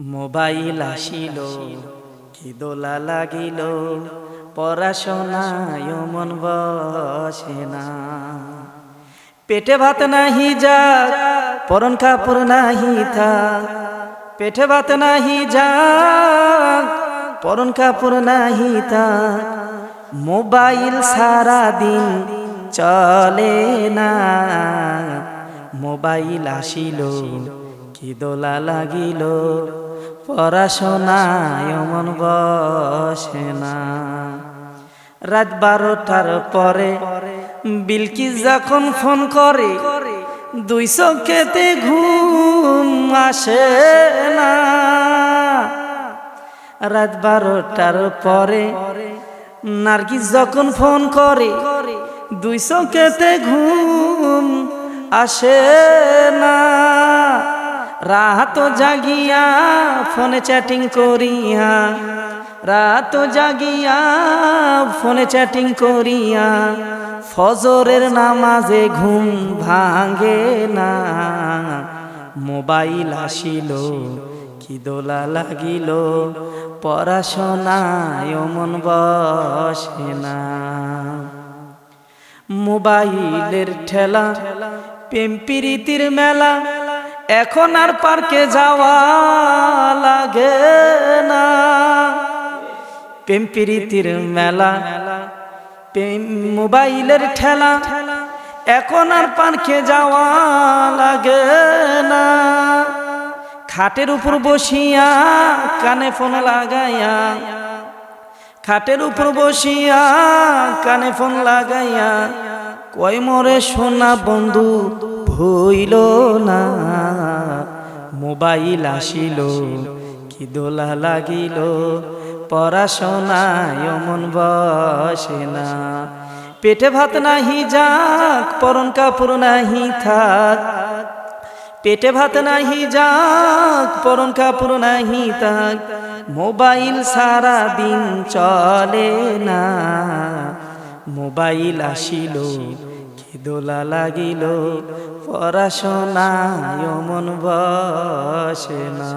Mobile আসিল কি দোলা লাগিল পড়াশোনায় মন বসে না। পেটে ভাত নাহি যা, পরন কাপড় নাহি থা। পেটে ভাত নাহি যা, পরন কাপড় নাহি থা। মোবাইল সারা দিন চলে না। মোবাইল আসিল কি দোলা লাগিল পড়াশোনায় মন বসে না। রাত বারোটার পরে বিলকিস যখন ফোন করে, দুই চোখেতে ঘুম আসে না। রাত বারোটার পরে নার্গিস যখন ফোন করে, দুই চোখেতে ঘুম আসে না। রাত জাগিয়া ফোনে চ্যাটিং করিয়া, রাত জাগিয়া ফোনে চ্যাটিং করিয়া, ফজরের নামাজে ঘুম ভাঙে না। মোবাইল আসিল কি দোলা লাগিল, পড়াশোনায় মন বসে না। মোবাইলের ঠেলা পেম্পিরিতির মেলা এখন আর পার্কে যাওয়া লাগে না। পেম্পিরিতির মেলা পেম- মোবাইলের ঠেলা, এখন আর পার্কে যাওয়া লাগে না। খাটের উপর বসিয়া কানে ফোন লাগাইয়া, খাটের উপর বসিয়া কানে ফোন লাগাইয়া, কয় মরে সোনা বন্ধু ভইল না। মোবাইল আসিল, কি দোলা লাগিল, পড়াশোনায় মন বসে না। পেটে ভাত নাহি যাক, পরন কাপড় নাহি থাক। পেটে ভাত নাহি যাক, পরন কাপড় নাহি তাক মোবাইল সারা দিন চলে না। মোবাইল আসিল কি দোলা লাগিল? পড়াশোনা মন বসে না।